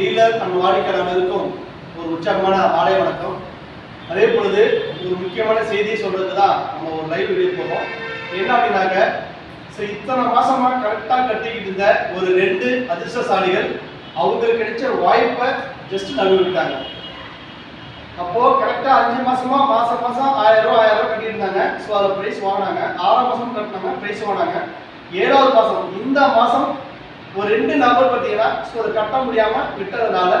Dealer and வாடிக்கையாளர்களுக்கும் ஒரு உற்சாகமான ஆலய வணக்கம். அதே பொழுது ஒரு முக்கியமான செய்தியை சொல்றது தான் நம்ம ஒரு லைவ் வீடியோ போகிறோம் என்ன அப்படின்னாக்க ஸோ இத்தனை மாசமா கரெக்டாக கட்டிக்கிட்டு இருந்த ஒரு ரெண்டு அதிர்ஷ்டசாலிகள் அவங்களுக்கு கிடைச்ச வாய்ப்பை ஜஸ்ட் நழுவிட்டாங்க அப்போ கரெக்டா அஞ்சு மாசமா மாதம் மாசம் ஆயிரம் ரூபாய் ஆயிரம் ரூபாய் கட்டியிருந்தாங்க. ஸோ அதை ப்ரைஸ் வாங்கினாங்க. ஆறாம் மாசம் கட்டினாங்க ப்ரைஸ் வாங்கினாங்க. ஏழாவது மாசம் இந்த ஒரு ரெண்டு நபர் பார்த்தீங்கன்னா ஸோ அதை கட்ட முடியாம விட்டதுனால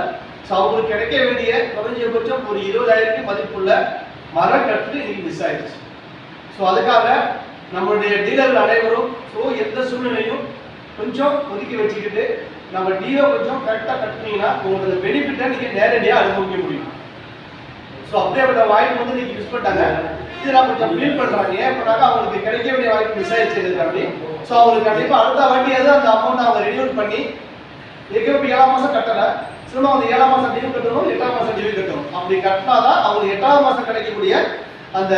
ஸோ அவங்களுக்கு கிடைக்க வேண்டிய குறைஞ்சபட்சம் ஒரு இருபதாயிரத்துக்கு மதிப்புள்ள மரம் கட்டு இன்னைக்கு மிஸ் ஆயிடுச்சு. ஸோ அதுக்காக நம்மளுடைய டீலர்கள் அனைவரும் ஸோ எந்த சூழ்நிலையும் கொஞ்சம் ஒதுக்கி வச்சுக்கிட்டு நம்ம டிஓ கொஞ்சம் கரெக்டாக கட்டினீங்கன்னா உங்களோட பெனிஃபிட்டை நீங்கள் நேரடியாக அனுபவிக்க முடியும். ஸோ அப்படியேப்பட்ட வாய்ப்பு வந்து நீங்க மிஸ் பண்ணிட்டாங்க. இதெல்லாம் கொஞ்சம் ஃபீல் பண்றாங்க ஏன் பண்ணாங்க அவங்களுக்கு கிடைக்க வேண்டிய வாய்ப்பு மிஸ் ஆயிடுச்சு அப்படி ஸோ அவங்களுக்கு கண்டிப்பா அடுத்த வண்டியாவது அந்த அமௌண்ட் அவங்க ரெடியூல் பண்ணி ஏற்கனவே இப்போ ஏழாம் மாசம் கட்டல. திரும்ப அந்த ஏழாம் மாசம் டியூ கட்டணும் எட்டாம் மாசம் டியூ கட்டணும். அப்படி கட்டினாதான் அவங்களுக்கு எட்டாவது மாசம் கிடைக்கக்கூடிய அந்த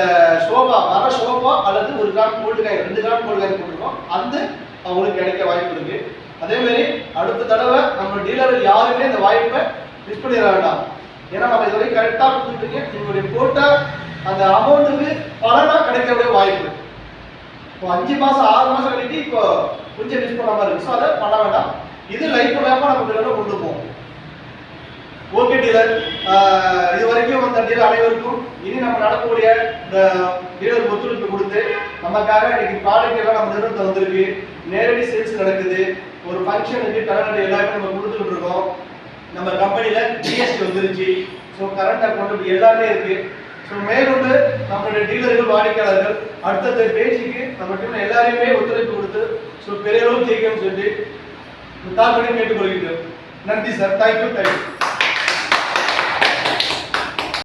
ஷோபா வர ஷோபா அல்லது ஒரு கிராம் கோல்டு ரெண்டு கிராம் கோல்டு காயின் போட்டிருக்கோம். அந்த அவங்களுக்கு கிடைக்க வாய்ப்பு இருக்கு. அதே மாதிரி அடுத்த தடவை நம்ம டீலர்கள் யாருமே இந்த வாய்ப்பை மிஸ் பண்ணிட வேண்டாம். ஏன்னா நம்ம இது வரைக்கும் கரெக்டாக கொடுத்துருக்கீங்க உங்களுடைய போட்ட அந்த அமௌண்ட்டுக்கு பலனாக கிடைக்கக்கூடிய வாய்ப்பு. இப்போ அஞ்சு மாதம் ஆறு மாதம் கழிட்டு இப்போ கொஞ்சம் மிஸ் பண்ண மாதிரி இருக்கு. ஸோ அதை பண்ண வேண்டாம். இது லைஃப் இல்லாமல் நம்ம டீலரை கொண்டு போவோம். ஓகே டீலர் இது வரைக்கும் வந்த டீலர் அனைவருக்கும் இனி நம்ம நடக்கக்கூடிய இந்த டீலர் ஒத்துழைப்பு கொடுத்து நமக்காக இன்னைக்கு ப்ராடக்ட் எல்லாம் நம்ம நிறுவனத்தை வந்திருக்கு. நேரடி சேல்ஸ் நடக்குது. ஒரு ஃபங்க்ஷனுக்கு கலர் எல்லாமே நம்ம கொடுத்துட்டு இருக்கோம். நம்ம கம்பெனியில் ஜிஎஸ்டி வந்துருச்சு. ஸோ கரண்ட் அக்கௌண்ட் இப்படி எல்லாமே இருக்கு. ஸோ மேலும் நம்மளுடைய டீலர்கள் வாடிக்கையாளர்கள் அடுத்தடுத்த பேச்சுக்கு நம்ம டீம் எல்லாரையுமே ஒத்துழைப்பு கொடுத்து ஸோ பெரிய அளவு ஜெயிக்கணும்னு சொல்லி தாக்கடி கேட்டுக்கொள்கிறேன் நன்றி சார் தேங்க்யூ தேங்க்யூ